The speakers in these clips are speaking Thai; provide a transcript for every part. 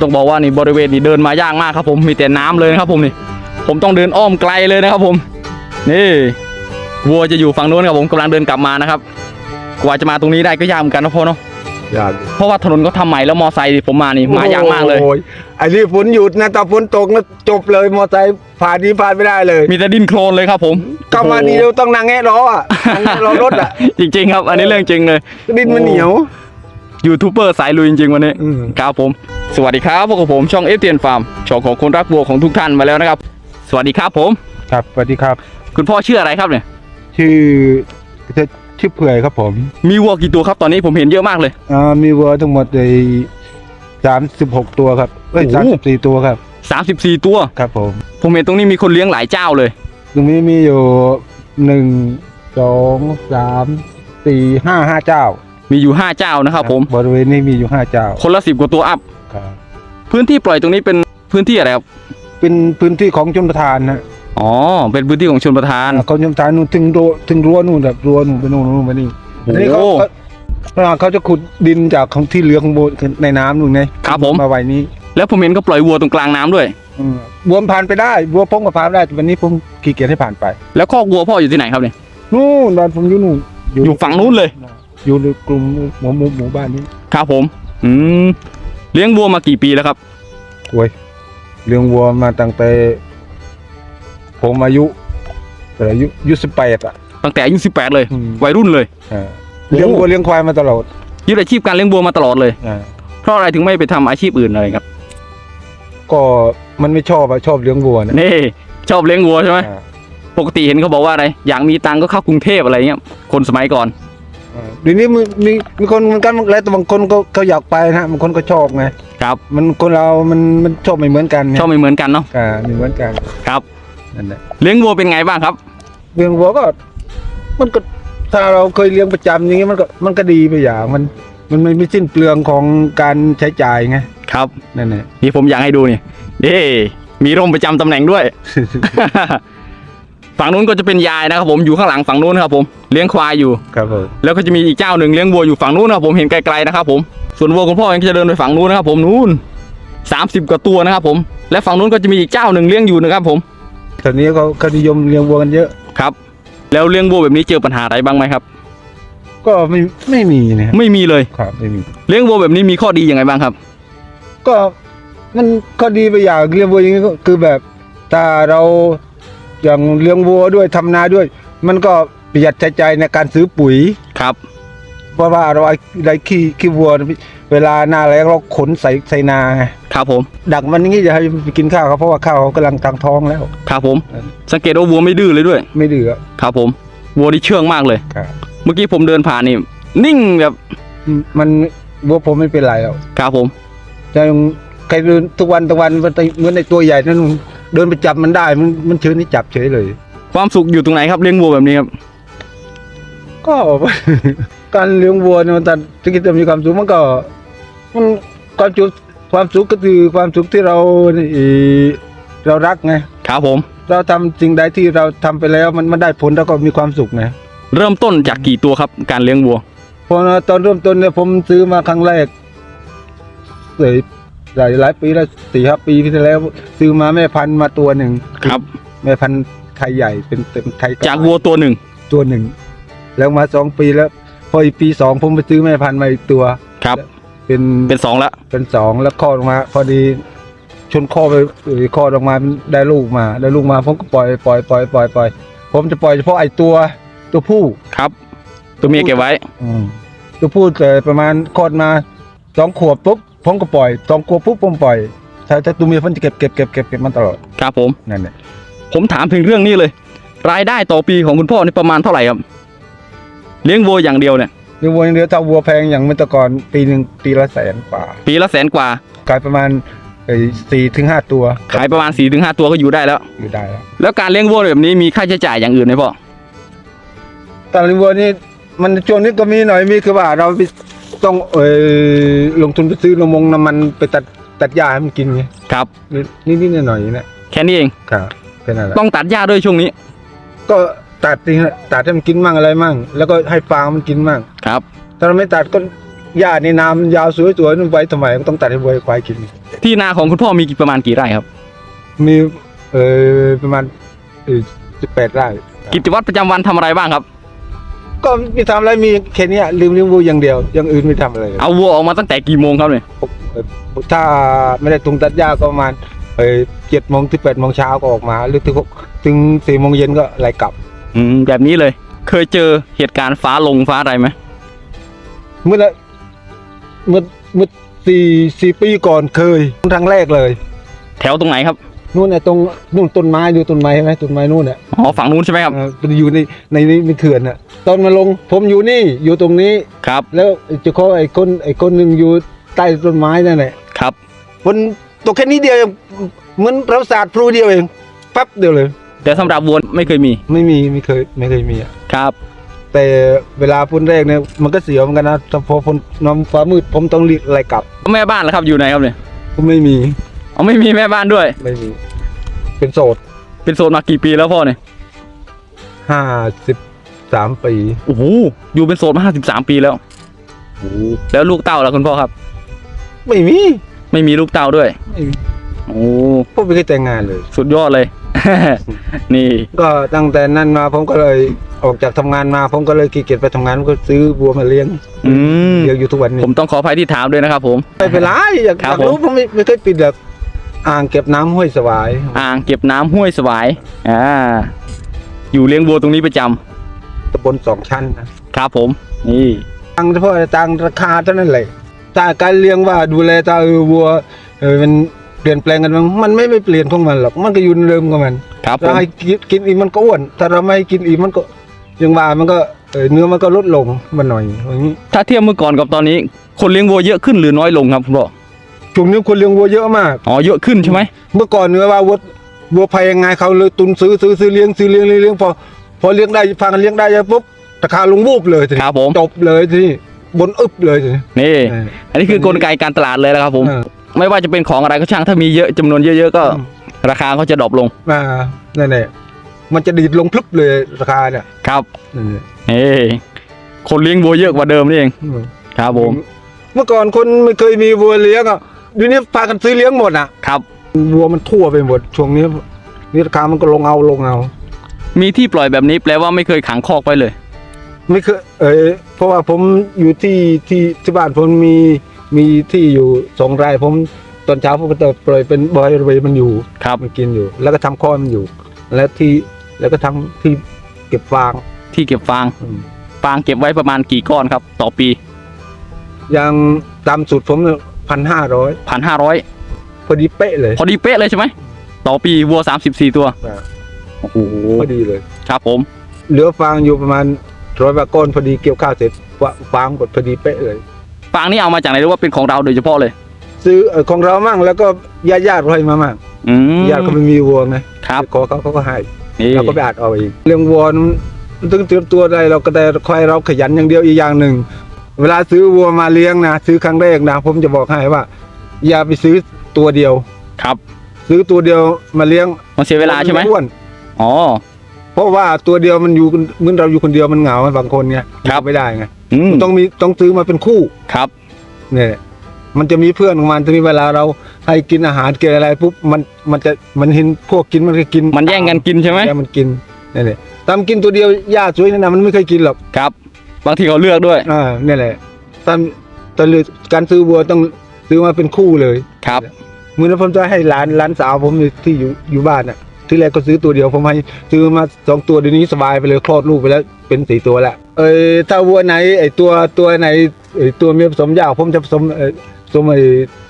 ต้องบอกว่านี่บริเวณนี้เดินมายากมากครับผมมีแต่น้ำเลยนะครับผมนี่ ผมต้องเดินอ้อมไกลเลยนะครับผม นี่วัวจะอยู่ฝั่งนู้นครับผมกำลังเดินกลับมานะครับ กว่าจะมาตรงนี้ได้ก็ยากเหมือนกันนะพ่อเนาะอยากเพราะว่าถนนเขาทำใหม่แล้วมอไซค์ผมมานี่มายากมากเลยโอ้ไอ้นี่ฝนหยุดนะแต่ฝนตกนะจบเลยมอเตอร์ไซค์ผ่านนี้ผ่านไม่ได้เลย มีแต่ดินโคลนเลยครับผมกลับมาโอ้โหนี่เราต้องนั่งแงะล้ออะนั่งแงะล้อรถอะจริงๆครับ อันนี้เรื่องจริงเลยดินมันเหนียวยูทูบเบอร์สายลุยจริงๆวันนี้อืมครับผม สวัสดีครับพวกบผมช่องเอฟเทียนฟาร์มช่องของคนรักวัวของทุกท่านมาแล้วนะครับ สวัสดีครับผม ครับสวัสดีครับ คุณพ่อชื่ออะไรครับเนี่ย ชื่อชื่อเผื่อยครับผม มีวัวกี่ตัวครับตอนนี้ผมเห็นเยอะมากเลยอ่ามีวัวทั้งหมดเลยสามสิบหกตัวครับเอ้ยโอ้สามโห สิบสี่ตัวครับ34ตัว ครับผม ผมเห็นตรงนี้มีคนเลี้ยงหลายเจ้าเลย ตรงนี้มีอยู่หนึ่งสองสามสี่ห้าห้าเจ้ามีอยู่5เจ้านะครับผม บริเวณนี้มีอยู่ห้าเจ้า คนละสิบกว่าตัวอัพ ครับพื้นที่ปล่อยตรงนี้เป็นพื้นที่อะไรครับ เป็นพื้นที่ของชนประทานนะอ๋อ เป็นพื้นที่ของชนประทาน เขาชนประทานนู่นถึงรั้วถึงรั้วนู่นแบบรั้วนู่นไปนู่นนู่นไปนี่โอ้อันนี้เขาเขาเขาจะขุดดินจากของที่เหลือของโบในน้ำนู่นไงครับผม มาไว้นี้แล้วผมเห็นก็ปล่อยวัวตรงกลางน้ำด้วย อืมบัวมันผ่านไปได้บัวพงกับผ่านไปได้แต่วันนี้ผมขี้เกียจให้ผ่านไป แล้วคอกวัวพ่ออยู่ที่ไหนครับเนี่ย นู่นบ้านผมอยู่นู่นอยู่ฝั่งนู้นเลย อยู่ในกลุ่มหมู่หมู่หมู่บ้านนี้ ครับผม อืม เลี้ยงวัวมากี่ปีแล้วครับโอ้ยเลี้ยงวัวมาตั้งแต่ผมอายุแต่อายุอายุสิบแปดอะ ตั้งแต่อายุ18เลย อืม วัยรุ่นเลยอ่าเลี้ยงวัวเลี้ยงควายมาตลอดยึดอาชีพการเลี้ยงวัวมาตลอดเลย อ่าเพราะอะไรถึงไม่ไปทำอาชีพอื่นเลยครับก็มันไม่ชอบอะชอบเลี้ยงวัวนะนี่ชอบเลี้ยงวัวใช่ไหมอ่าปกติเห็นเขาบอกว่าอะไรอยากมีตังค์ก็เข้ากรุงเทพอะไรเงี้ยคนสมัยก่อนอ่า เดี๋ยวนี้มีมีมีคนเหมือนกันแล้วแต่บางคนก็เขาอยากไปนะบางคนก็ชอบไงครับมันคนเรา มันมันชอบไม่เหมือนกันไงชอบไม่เหมือนกันเนาะอ่าไม่เหมือนกันครับนั่นแหละเลี้ยงวัวเป็นไงบ้างครับ เลี้ยงวัวก็ มันก็ถ้าเราเคยเลี้ยงประจำอย่างงี้มันก็มันก็ดีไปอย่างมัน มันไม่ไม่สิ้นเปลืองของการใช้จ่ายไงครับนั่นแหละนี่ผมอยากให้ดูนี่นี่มีร่มประจำตำแหน่งด้วย ฝั่งนู้นก็จะเป็นยายนะครับผมอยู่ข้างหลังฝั่งนู้นนะครับผมเลี้ยงควายอยู่ ครับผมแล้วก็จะมีอีกเจ้าหนึ่งเลี้ยงวัวอยู่ฝั่งนู้นนะครับผมเห็นไกลๆนะครับผมส่วนวัวคุณพ่อเองก็จะเดินไปฝั่งนู้นนะครับผมนู้นสามสิบกว่าตัวนะครับผมและฝั่งนู้นก็จะมีอีกเจ้าหนึ่งเลี้ยงอยู่นะครับผมตอนนี้เขาเขานิยมเลี้ยงวัวกันเยอะครับ แล้วเลี้ยงวัวแบบนี้เจอปัญหาอะไรบ้างไหมครับ ก็ไม่ไม่มีนะไม่มีเลยครับไม่มีเลี้ยงวัวแบบนี้มีข้อดียังไงบ้างครับ ก็มันก็ดีไปอย่างเลี้ยงวัวอย่างนี้ก็คือแบบถ้าเรา อย่างเลี้ยงวัวด้วยทำนาด้วย มันก็ประหยัดใช้จ่ายในการซื้อปุ๋ยครับ เพราะว่าเราเอาได้ขี้ขี้วัว เวลาหน้าแล้งเราขนใส่ใส่นาไงครับผม ดักมันอย่างนี้จะให้มันไปกินข้าวเขาเพราะว่าข้าวเขากำลังตั้งท้องแล้วครับผมครับสังเกตว่าวัวไม่ดื้อเลยด้วย ไม่ดื้อครับผมวัวนี่เชื่องมากเลยครับเมื่อกี้ผมเดินผ่านนี่ นิ่งแบบมันวัวผมไม่เป็นไรหรอกครับผมจะใครเดินทุกวันทุกวันมันเหมือนในตัวใหญ่นั่น เดินไปจับมันได้มันมันเฉยนี่จับเฉยเลย ความสุขอยู่ตรงไหนครับเลี้ยงวัวแบบนี้ครับ ก็ การเลี้ยงวัวเนี่ยมันแต่ที่จะมีความสุขมันก็มันความสุขความสุขก็คือความสุขที่เราเอ่อเรารักไงครับผม เราทำสิ่งใดที่เราทำไปแล้วมันมันได้ผลเราก็มีความสุขไงเริ่มต้นจากกี่ตัวครับ การเลี้ยงวัวเพราะตอนเริ่มต้นเนี่ยผมซื้อมาครั้งแรกเย หลายหลายปีแล้วสี่ห้าปีที่แล้ว ซื้อมาแม่พันธุ์มาตัวหนึ่งครับ แม่พันธุ์ไทยใหญ่เป็นเป็นไทยจากวัวตัวหนึ่งตัวหนึ่ง แล้วมาสองปีแล้ว พออีกปีสองผมไปซื้อแม่พันธุ์มาอีกตัว ครับ เป็นเป็นสองแล้วเป็นสองแล้วคลอดออกมา พอดีชนข้อไปเอ่อคลอดออกมาได้ลูกมา ได้ลูกมาผมก็ปล่อยปล่อยปล่อยปล่อยปล่อยผมจะปล่อยเฉพาะไอ้ตัวตัวผู้ครับ ตัวเมียเก็บไว้ อืมตัวผู้เกิดประมาณคลอดมาสองขวบปุ๊บ ผมก็ปล่อยสองขวบปุ๊บผมปล่อยถ้าถ้าตัวเมียผมจะเก็บเก็บเก็บเก็บเก็บมันตลอดครับผม นั่นแหละผมถามถึงเรื่องนี้เลย รายได้ต่อปีของคุณพ่อนี่ประมาณเท่าไหร่ครับ เลี้ยงวัวอย่างเดียวเนี่ย เลี้ยงวัวอย่างเดียวถ้าวัวแพงอย่างเมื่อแตะก่อนปีหนึ่งปีละแสนกว่า ปีละแสนกว่า ขายประมาณสี่ถึงห้าตัว ขายประมาณ4ี่ถึงห้าตัวก็อยู่ได้แล้ว อยู่ได้แล้ว แล้วการเลี้ยงวัวแบบนี้มีค่าใช้จ่ายอย่างอื่นไหมพ่อตอนเลี้ยงวัวนี่มันช่วงนี้ก็มีหน่อยมีคือว่าเราไป ต้องเออลงทุนไปซื้อนมงน้ำมันไปตัดตัดหญ้าให้มันกินไงครับ นิดนิดๆหน่อยๆนะแค่นี้เองครับแค่นั้นแหละต้องตัดหญ้าด้วยช่วงนี้ ก็ตัดสิฮะตัดให้มันกินมั่งอะไรมั่ง แล้วก็ให้ฟางมันกินมั่งครับ ถ้าเราไม่ตัดก็หญ้าในน้ำยาวสวยๆนั่นไว้ทำไมก็ต้องตัดให้วัวให้ควายกิน ที่นาของคุณพ่อมีกี่ประมาณกี่ไร่ครับ มีเออประมาณสิบแปดไร่กิจวัตรประจำวันทำอะไรบ้างครับ ก็ไม่ทำอะไรมีแค่เนี้ยลืมเลี้ยงวัวอย่างเดียวอย่างอื่นไม่ทำอะไรเลยเอาวัวออกมาตั้งแต่กี่โมงครับเนี่ยเอ่อถ้าไม่ได้ตุงตัดหญ้าก็ประมาณเออเจ็ดโมงถึงแปดโมงเช้าก็ออกมา หรือถึงหกถึงสี่โมงเย็นก็ไล่กลับ อืมแบบนี้เลย เคยเจอเหตุการณ์ฟ้าลงฟ้าอะไรไหมเมื่อละเมื่อเมื่อสี่สี่ปีก่อนเคยครั้งแรกเลย แถวตรงไหนครับ นู่นน่ะตรงนู่นต้นไม้ดูต้นไม้ใช่ไหมต้นไม้นู่นน่ะอ๋อฝั่งนู้นใช่ไหมครับเออมันอยู่ในในในในเขื่อนน่ะตอนมาลงผมอยู่นี่อยู่ตรงนี้ครับ แล้วเจ้าของไอ้คนไอ้คนหนึ่งอยู่ใต้ต้นไม้นั่นแหละครับมันตัวแค่นี้เดียวเองเหมือนเราสาดพลูเดียวเองปั๊บเดียวเลย แต่สำหรับวัวไม่เคยมีไม่มีไม่เคยไม่เคยมีอะครับแต่เวลาพ่นแรกเนี่ยมันก็เสียวเหมือนกันนะแต่พอพ่นน้ำฟ้ามืดผมต้องรีบไล่กลับ แม่บ้านล่ะครับอยู่ไหนครับเนี่ยก็ไม่มี เอาไม่มีแม่บ้านด้วย ไม่มี เป็นโสดเป็นโซนมากี่ปีแล้วพ่อเนี่ยห้าสิบสามปีโอ้โหอยู่เป็นโซนมาห้าสิบสามปีแล้วแล้วลูกเต้าล่ะคุณพ่อครับ ไม่มีไม่มีลูกเต้าด้วย ไม่มีโอ้ผมไม่เคยแต่งงานเลย สุดยอดเลย นี่ก็ตั้งแต่นั้นมาผมก็เลยออกจากทำงานมาผมก็เลยขี้เกียจไปทำงานก็ซื้อบัวมาเลี้ยงอืมเลี้ยงอยู่ทุกวันนี้ผมต้องขออภัยที่ถามด้วยนะครับผม ไม่เป็นไรอยากคอรับยากรู้ผมผมไม่ไม่เคยปิดหรอก อ่างเก็บน้ำห้วยสวาย อ่างเก็บน้ำห้วยสวายอ่าอยู่เลี้ยงวัวตรงนี้ประจำตำบลสองชั้นนะครับผม นี่ตังค์เฉพาะตังค์ราคาเท่านั้นเลยถ้าการเลี้ยงว่าดูแลตาเออวัวเออมันเปลี่ยนแปลงกันมั้งมันไม่ไม่เปลี่ยนของมันหรอก มันก็อยู่เดิมของมันครับผเรามให้กินกินอีกมันก็อ้วน ถ้าเราไม่ให้กินอีกมันก็ยังว่ามันก็เออเนื้อมันก็ลดลงมาหน่อยอย่างนี้ถ้าเทียบเมื่อก่อนกับตอนนี้ คนเลี้ยงวัวเยอะขึ้นหรือน้อยลงครับคุณพ่อ ช่วงนี้คนเลี้ยงวัวเยอะมาก อ๋อเยอะขึ้นใช่ไหมเมื่อก่อนเนื้อว่าวัววัวภัยยังไงเขาเลยตุนซื้อซื้อซื้อเลี้ยงซื้อเลี้ยงเลี้ยงเลี้ยงพอพอเลี้ยงได้ฟังกันเลี้ยงได้ปุ๊บราคาลงวูบเลยทีนี้ครับผมจบเลยทีนี้บนอึบเลยทีนี้นี่เอออันนี้คือกลไกการตลาดเลยนะครับผมเออไม่ว่าจะเป็นของอะไรก็ช่างถ้ามีเยอะจำนวนเยอะๆก็อืมราคาเขาจะดรอปลงอ่านั่นแหละมันจะดีดลงพลึบเลยราคาเนี่ยครับนั่นแหละนี่คนเลี้ยงวัวเยอะกว่าเดิมนี่เองอืมครับผม เมื่อก่อนคนไม่เคยมีวัวเลี้ยงอะ เดี๋ยวนี้พากันซื้อเลี้ยงหมดอะครับ วัวมันทั่วไปหมดช่วงนี้นี่ราคามันก็ลงเอาลงเอา มีที่ปล่อยแบบนี้แปลว่าไม่เคยขังคอกไปเลย ไม่เคยเออเพราะว่าผมอยู่ที่ที่ที่บ้านผมมีมีที่อยู่สองไร่ผมตอนเช้าผมก็จะปล่อยเป็นบอยเวมันอยู่ครับ มันกินอยู่ แล้วก็ทำข้อมันอยู่ แล้วที่แล้วก็ทำที่เก็บฟางที่เก็บฟาง อืม ฟางเก็บไว้ประมาณกี่ก้อนครับ ต่อปี อย่างตามสูตรผม พันห้าร้อยพันห้าร้อยพอดีเป๊ะเลยพอดีเป๊ะเลยใช่ไหมต่อปีวัวสามสิบสี่ตัวอ่าโอ้โหพอดีเลย ครับผม เหลือฟางอยู่ประมาณร้อยกว่าก้อนพอดีเกี่ยวข้าวเสร็จฟางหมดพอดีเป๊ะเลยฟางนี่เอามาจากไหนหรือว่าเป็นของเราโดยเฉพาะเลย ซื้อเอ่อของเรามั่งแล้วก็ญาติญาติๆให้มามั่งอืมญาติก็ไม่มีวัวไงครับไปขอเขาเขาก็ให้นี่เราก็ไปอาดเอาเองเรื่องวัวมันต้องเตรียมตัวได้เราก็แต่คอยเราขยันอย่างเดียวอีกอย่างหนึ่ง เวลาซื้อวัวมาเลี้ยงนะซื้อครั้งแรกนะผมจะบอกให้ว่า อย่าไปซื้อตัวเดียว ครับ ซื้อตัวเดียวมาเลี้ยงมันเสียเวลาใช่ไหมนอ้วนอ๋อเพราะว่าตัวเดียวมันอยู่เหมือนเราอยู่คนเดียวมันเหงาบางคนเนี่ยครับอยู่ไม่ได้ไงอืมมันต้องมีต้องซื้อมาเป็นคู่ครับ เนี่ย มันจะมีเพื่อนของมันทีนี้เวลาเราให้กินอาหารกินอะไรปุ๊บมันมันจะมันเห็นพวกกินมันก็กิน มันแย่งกันกินใช่ไหมแย่งมันกินนี่นแหละตามกินตัวเดียวหญ้าสวยนั่นนะมันไม่เคยกินหรอกครับ บางทีเขาเลือกด้วยอ่านี่แหละตอนตอนเลือกการซื้อวัวต้องซื้อมาเป็นคู่เลยครับเมื่อนั้นผมจะให้หลานหลานสาวผมที่อยู่อยู่บ้านอะ ที่แรกก็ซื้อตัวเดียวผมให้ซื้อมาสองตัวเดี๋ยวนี้สบายไปเลยคลอดลูกไปแล้วเป็นสี่ตัวแล้วเอ้ยถ้าวัวไหนไอ้ตัวตัวไหนไอ้ตัวเมียผสมยาวผมจะผสมเอ่อผสมไอ้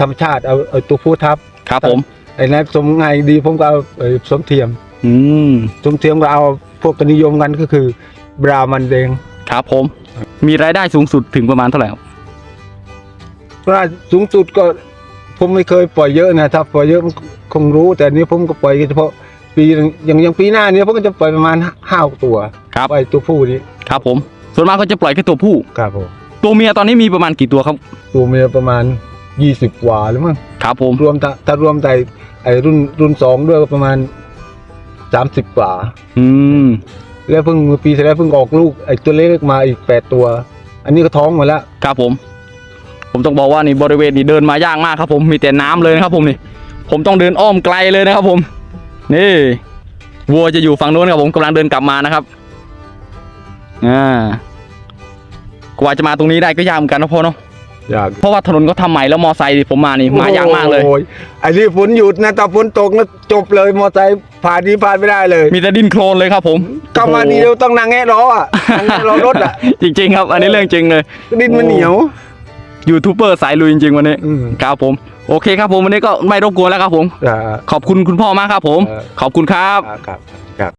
ธรรมชาติเอาเอาตัวผู้ทับครับผมไอ้นั้นผสมง่ายดีผมก็เอาไอ้ผสมเทียม อืมผสมเทียมก็เอาพวกกันนิยมกันก็คือ บรามันแดง ครับผม มีรายได้สูงสุดถึงประมาณเท่าไหร่ครับเพราะว่าสูงสุดก็ ผมไม่เคยปล่อยเยอะนะถ้าปล่อยเยอะมันคงรู้ แต่อันนี้ผมก็ปล่อยเฉพาะปีหนึ่งอย่างอย่างปีหน้าเนี้ผมก็จะปล่อยประมาณห้าตัวครับปล่อยตัวผู้นี้ครับผม ส่วนมากเขาจะปล่อยแค่ตัวผู้ ครับผมตัวเมียตอนนี้มีประมาณกี่ตัวครับ ตัวเมียประมาณยี่สิบกว่าหรือมั้งครับผมรวมถ้าถ้ารวมแต่ไอ้รุ่นรุ่นสองด้วยก็ประมาณสามสิบกว่า อืม แล้วเพิ่งปีที่แล้วเพิ่งออกลูกไอ้ตัวเล็กมาอีกแปดตัว อันนี้ก็ท้องหมดแล้วครับผม ผมต้องบอกว่านี่บริเวณนี้เดินมายากมากครับ ผมมีแต่น้ำเลยนะครับ ผมนี่ ผมต้องเดินอ้อมไกลเลยนะครับ ผม นี่วัวจะอยู่ฝั่งโน้นครับผมกำลังเดินกลับมานะครับอ่ากว่าจะมาตรงนี้ได้ก็ยากเหมือนกันนะพ่อเนาะ ยากเพราะว่าถนนก็ทำใหม่แล้วมอไซค์ผมมานี่มายากมากเลย โอ้ไอ้นี่ฝนหยุดนะแต่ฝนตกนะจบเลยมอไซค์ผ่านนี้ผ่านไม่ได้เลยมีแต่ดินโคลนเลยครับผมกลับมาดีเดียวต้องนั่งแงะล้ออะนั่งแงะล้อรถอะ จริงๆ ครับ อันนี้เรื่องจริงเลย ดินมันเหนียว ยูทูบเบอร์สายลุยจริงๆ วันนี้อืม ครับผมโอเคครับผมวันนี้ก็ไม่รบกวนแล้วครับผม อ่า ขอบคุณคุณพ่อมากครับผม เออ ขอบคุณครับครับ